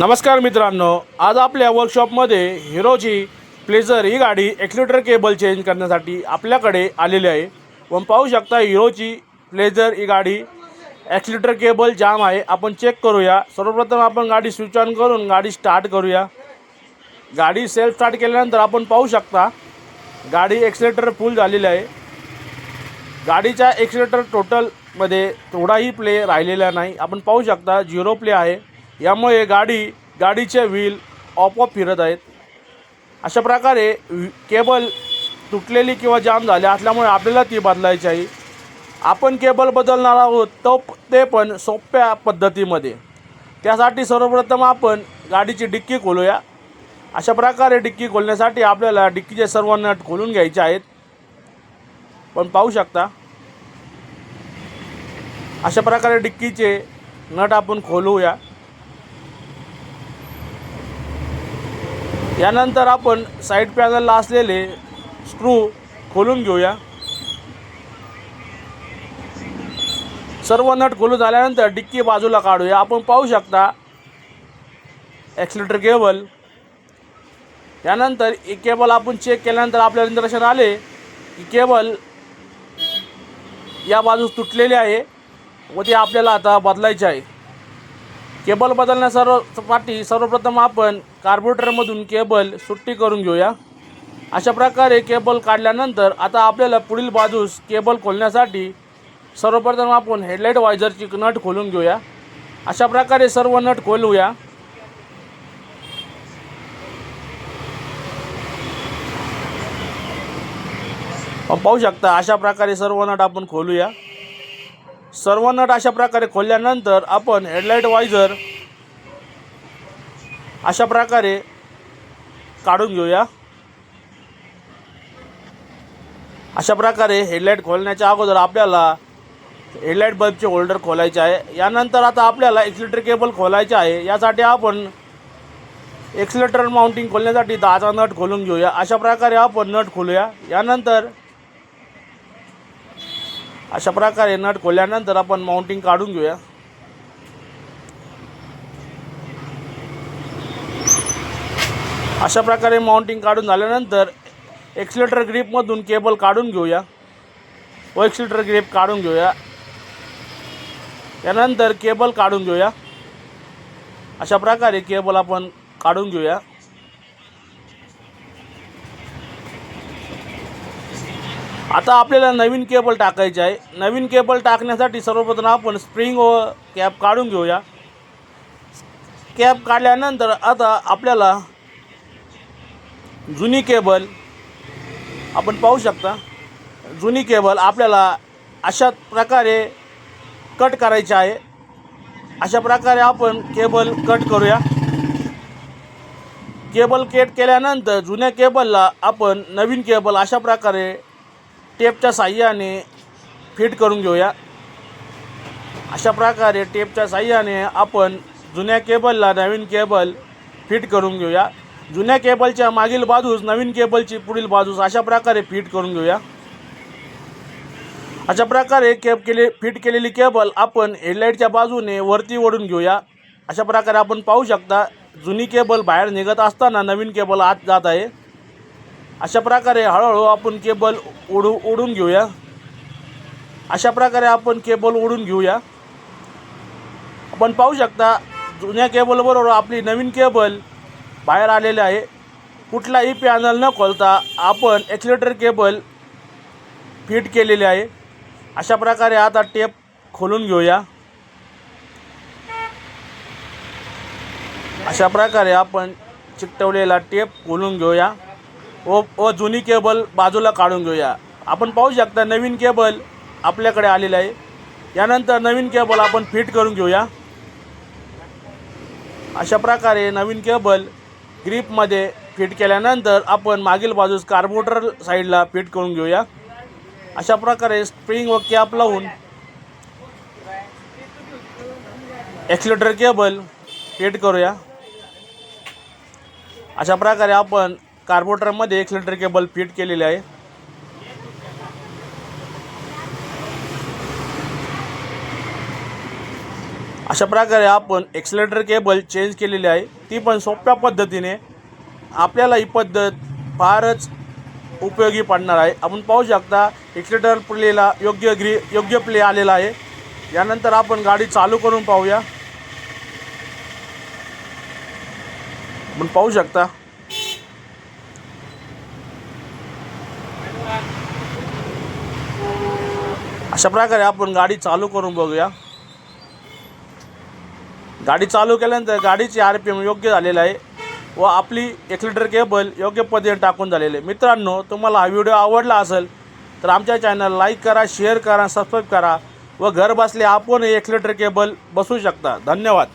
नमस्कार मित्रांनो आज आपल्या वर्कशॉपमध्ये हिरोची प्लेझर ही गाडी एक्सिलेटर केबल चेंज करण्यासाठी आपल्याकडे आलेली आहे. व पाहू शकता हिरोची प्लेझर ही गाडी ॲक्सिलेटर केबल जाम आहे. आपण चेक करूया. सर्वप्रथम आपण गाडी स्विच ऑन करून गाडी स्टार्ट करूया. गाडी सेल्फ स्टार्ट केल्यानंतर आपण पाहू शकता गाडी एक्सिलेटर फुल झालेली आहे. गाडीच्या एक्सिलेटर टोटलमध्ये थोडाही प्ले राहिलेला नाही. आपण पाहू शकता झिरो प्ले आहे. यामुळे गाडी गाडीचे व्हील ऑफ फिरत आहेत. अशा प्रकारे व्ही- केबल तुटलेली किंवा जाम झाली असल्यामुळे आपल्याला ती बदलायची आहे. आपण केबल बदलणार आहोत तो ते पण सोप्या पद्धतीमध्ये. त्यासाठी सर्वप्रथम आपण गाडीची डिक्की खोलूया. अशा प्रकारे डिक्की खोलण्यासाठी आपल्याला डिक्कीचे सर्व नट खोलून घ्यायचे आहेत. पण पाहू शकता अशा प्रकारे डिक्कीचे नट आपण खोलूया. यानंतर आपण साईड पॅनलला असलेले स्क्रू खोलून घेऊया. सर्व नट खोलून झाल्यानंतर डिक्की बाजूला काढूया. आपण पाहू शकता ॲक्सिलेटर केबल यानंतर ही केबल आपण चेक केल्यानंतर आपल्याला निदर्शन आले की केबल या बाजूस तुटलेली आहे व ती आपल्याला आता बदलायची आहे. केबल बदलण्या सर्वसाठी सर्वप्रथम आपण कार्बोरेटरमधून केबल सुट्टी करून घेऊया. अशा प्रकारे केबल काढल्यानंतर आता आपल्याला पुढील बाजूस केबल खोलण्यासाठी सर्वप्रथम आपण हेडलाईट वायझरची नट खोलून घेऊया. अशा प्रकारे सर्व नट खोलूया. पाहू शकता अशा प्रकारे सर्व नट आपण खोलूया. सर्व नट अशा प्रकारे खोलल्यानंतर आपण हेडलाईट वायझर अशा प्रकारे काढून घेऊया. अशा प्रकारे हेडलाईट खोलण्याच्या अगोदर आपल्याला हेडलाईट बल्बचे होल्डर खोलायचे आहे. यानंतर आता आपल्याला एक्सिलेटर केबल खोलायचे आहे. यासाठी आपण एक्सिलेटर माउंटिंग खोलण्यासाठी दहाचा नट खोलून घेऊया. अशा प्रकारे आपण नट खोलूया. यानंतर अशा प्रकारे नट खोलल्यानंतर आपण माउंटिंग काढून घेऊया. अशा प्रकारे माउंटिंग काढून झाल्यानंतर एक्सिलेटर ग्रीपमधून केबल काढून घेऊया. व एक्सिलेटर ग्रीप काढून घेऊया. त्यानंतर केबल काढून घेऊया. अशा प्रकारे केबल आपण काढून घेऊया. आता आपल्याला नवीन केबल टाकायचे आहे. नवीन केबल टाकण्यासाठी सर्वप्रथम आपण स्प्रिंग व कॅप काढून घेऊया. कॅप काढल्यानंतर आता आपल्याला जुनी केबल आपण पाहू शकता. जुनी केबल आपल्याला अशा प्रकारे कट करायची आहे. अशा प्रकारे आपण केबल कट करूया. केबल कट केल्यानंतर जुन्या केबलला आपण नवीन केबल अशा प्रकारे टेपच्या साह्याने फिट करून घेऊया. अशा प्रकारे टेपच्या साह्याने आपण जुन्या केबलला नवीन केबल फिट करून घेऊया. जुन्या केबलच्या मागील बाजूस नवीन केबलची पुढील बाजूस अशा प्रकारे फिट करून घेऊया. अशा प्रकारे केब केले फिट केलेली केबल आपण हेडलाईटच्या बाजूने वरती ओढून घेऊया. अशा प्रकारे आपण पाहू शकता जुनी केबल बाहेर निघत असताना नवीन केबल आत जात आहे. अशा प्रकारे हळूहळू आपण केबल ओढू ओढून घेऊया. अशा प्रकारे आपण केबल ओढून घेऊया. आपण पाहू शकता जुन्या केबलबरोबर आपली नवीन केबल बाहेर आलेली आहे. कुठलाही पॅनल न खोलता आपण एक्सिलेटर केबल फिट केलेले आहे. अशा प्रकारे आता टेप खोलून घेऊया. अशा प्रकारे आपण चिकटवलेला टेप खोलून घेऊया. व व जुनी केबल बाजूला काढून घेऊया. आपण पाहू शकता नवीन केबल आपल्याकडे आलेलं आहे. यानंतर नवीन केबल आपण फिट करून घेऊया. अशा प्रकारे नवीन केबल ग्रीपमध्ये फिट केल्यानंतर आपण मागील बाजूस कार्बोटर साईडला फिट करून घेऊया. अशा प्रकारे स्प्रिंग व कॅप लावून एक्सिलेटर केबल फिट करूया. अशा प्रकारे आपण कार्बोरेटरमध्ये एक्सिलेटर केबल फिट केलेले आहे. अशा प्रकारे आपण एक्सलेटर केबल चेंज केलेली आहे. ती पण सोप्या पद्धतीने आपल्याला ही पद्धत फारच उपयोगी पडणार आहे. आपण पाहू शकता एक्सलेटर प्लेला योग्य ग्री योग्य प्ले आलेला आहे. यानंतर आपण गाडी चालू करून पाहूया. आपण पाहू शकता. अशा प्रकारे आपण गाडी चालू करून बघूया. गाडी चालू केल्यानंतर गाडीची आर पी एम योग्य झालेलं आहे व आपली एक लिटर केबल योग्य पद्धतीने टाकून झालेली आहे. मित्रांनो तुम्हाला हा व्हिडिओ आवडला असेल तर आमच्या चॅनल लाईक करा शेअर करा सबस्क्राईब करा व घर बसले आपण एक लिटर केबल बसू शकता. धन्यवाद.